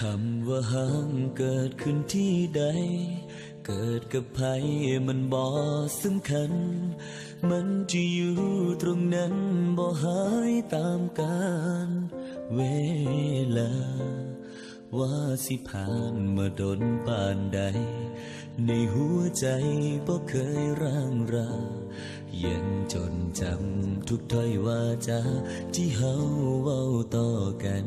คำว่าห้างเกิดขึ้นที่ใด เกิดกับใครมันบ่สำคัญ มันจะอยู่ตรงนั้นบ่หายตามกาลเวลา ว่าสิผ่านมาดนปานใด ในหัวใจบ่เคยร่างรายังจนจำทุกถ้อยว่าจาที่เฮาเว้าต่อกัน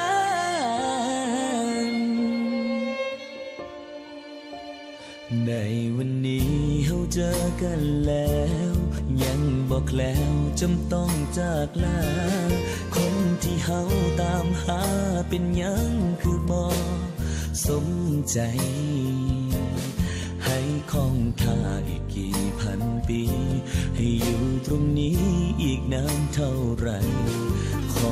ในวันนี้เฮาเจอกันแล้ว ยังบอกแล้วจำต้องจากลา คนที่เฮาตามหาเป็นยังคือบ่สมใจ ให้คองท่าอีกกี่พันปี ให้อยู่ตรงนี้อีกนานเท่าไหรขอ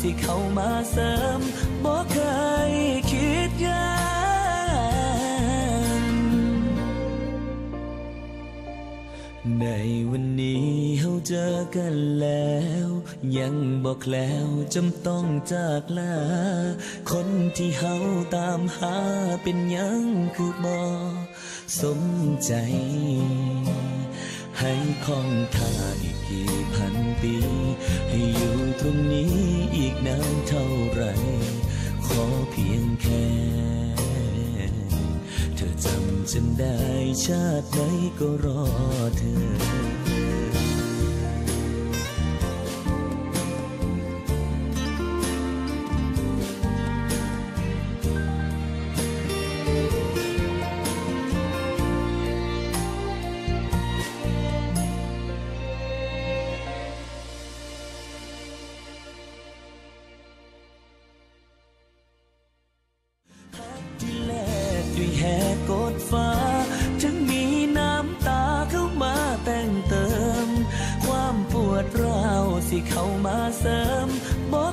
สิเข้ามาเสริมบ่เคยคิดยานในวันนี้เฮาเจอกันแล้ว ยังบอกแล้วจำต้องจากลา คนที่เฮาตามหาเป็นยังคือบ่สมใจให้คองท่าอีกกี่พันปี ให้อยู่ตรง นานเท่าไร ขอเพียงแค่ เธอจำฉันได้ชาติไหนก็รอเธอ สิเข้ามาเสริมบอก